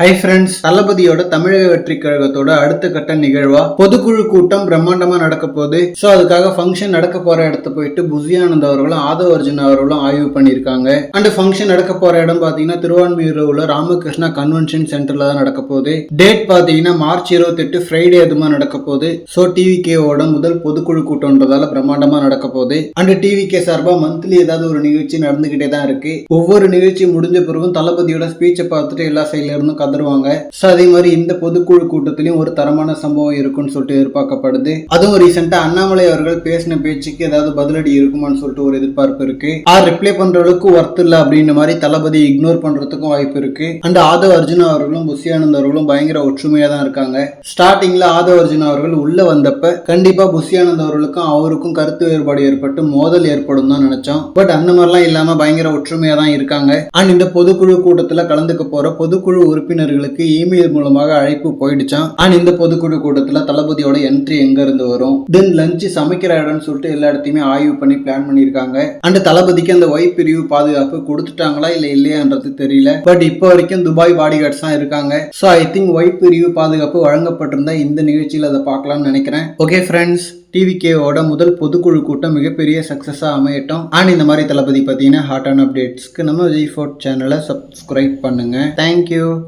Hi friends தளபதியோட தமிழக வெற்றி கழகத்தோட அடுத்த கட்ட நிகழ்வா? பொதுக்குழு கூட்டம் பிரம்மாண்டமா நடக்க போகுது. ஸோ அதுக்காக ஃபங்க்ஷன் நடக்க போற இடத்த போயிட்டு புசியானந்த் அவர்களும் ஆதவ அர்ஜுன் அவர்களும் ஆய்வு பண்ணியிருக்காங்க. அண்ட் ஃபங்க்ஷன் நடக்க போற இடம் பாத்தீங்கன்னா திருவான்மியூர்ல உள்ள ராமகிருஷ்ணா கன்வென்ஷன் சென்டர்ல தான் நடக்க போகுது. டேட் பாத்தீங்கன்னா மார்ச் இருபத்தி எட்டு ஃப்ரைடே அதுமா நடக்க போகுது. ஸோ டிவிகேவோட முதல் பொதுக்குழு கூட்டம்ன்றதால பிரம்மாண்டமா நடக்க போகுது. அண்ட் டிவிகே சார்பா மந்த்லி ஏதாவது ஒரு நிகழ்ச்சி நடந்துகிட்டே தான் இருக்கு. ஒவ்வொரு நிகழ்ச்சி முடிஞ்ச பிறகும் தளபதியோட ஸ்பீச்சை பார்த்துட்டு எல்லா சைட்ல இருந்தும் கதறுவாங்க ஸோ அதே மாதிரி இந்த பொதுக்குழு கூட்டத்திலையும் ஒரு தரமான சம்பவம் இருக்கும்னு சொல்லிட்டு எதிர்பார்க்கப்படுது. அதுவும் ரீசெண்டா அண்ணாமலை அவர்கள் பேசின பேச்சுக்கு ஏதாவது பதிலடி இருக்குமான்னு சொல்லிட்டு ஒரு எதிர்பார்ப்பு இருக்கு. ஆர் ரிப்ளை பண்ற அளவுக்கு ஒர்த் இல்லை அப்படின்ற மாதிரி தளபதி இக்னோர் பண்றதுக்கும் வாய்ப்பு இருக்கு. அண்ட் ஆதவ் அர்ஜுன் அவர்களும் புஷியானந்த் அவர்களும் பயங்கர ஒற்றுமையா தான் இருக்காங்க. ஸ்டார்டிங்ல ஆதவ் அர்ஜுன் அவர்கள் உள்ள வந்தப்ப கண்டிப்பா புஷியானந்த் அவர்களுக்கும் அவருக்கும் கருத்து வேறுபாடு ஏற்பட்டு மோதல் ஏற்படும் தான் நினைச்சோம். பட் அந்த மாதிரிலாம் இல்லாம பயங்கர ஒற்றுமையா தான் இருக்காங்க. அண்ட் இந்த பொதுக்குழு கூட்டத்துல கலந்துக்க போற பொதுக்குழு உறுப்பினர் உறுப்பினர்களுக்கு இமெயில் மூலமாக அழைப்பு போயிடுச்சான் அண்ட் இந்த பொதுக்குழு கூட்டத்தில் தளபதியோட என்ட்ரி எங்க இருந்து வரும்? தென் லஞ்ச் சமைக்கிற இடம்னு சொல்லிட்டு எல்லா இடத்தையுமே ஆய்வு பண்ணி பிளான் பண்ணியிருக்காங்க. அண்ட் தளபதிக்கு அந்த ஒய் பிரிவு பாதுகாப்பு கொடுத்துட்டாங்களா இல்ல இல்லையான்றது தெரியல. பட் இப்போ வரைக்கும் துபாய் பாடி கார்ட்ஸ் தான் இருக்காங்க. ஸோ ஐ திங்க் ஒய் பிரிவு பாதுகாப்பு வழங்கப்பட்டிருந்தா இந்த நிகழ்ச்சியில் அதை பார்க்கலாம்னு நினைக்கிறேன். ஓகே ஃப்ரெண்ட்ஸ் டிவிகேவோட முதல் பொதுக்குழு கூட்டம் மிகப்பெரிய சக்ஸஸாக அமையட்டும். அண்ட் இந்த மாதிரி தளபதி பார்த்தீங்கன்னா ஹாட் அண்ட் அப்டேட்ஸ்க்கு நம்ம விஜய் ஃபோர்ட் சேனலை சப்ஸ்கிரைப் பண்ணுங்கள் தேங்க்யூ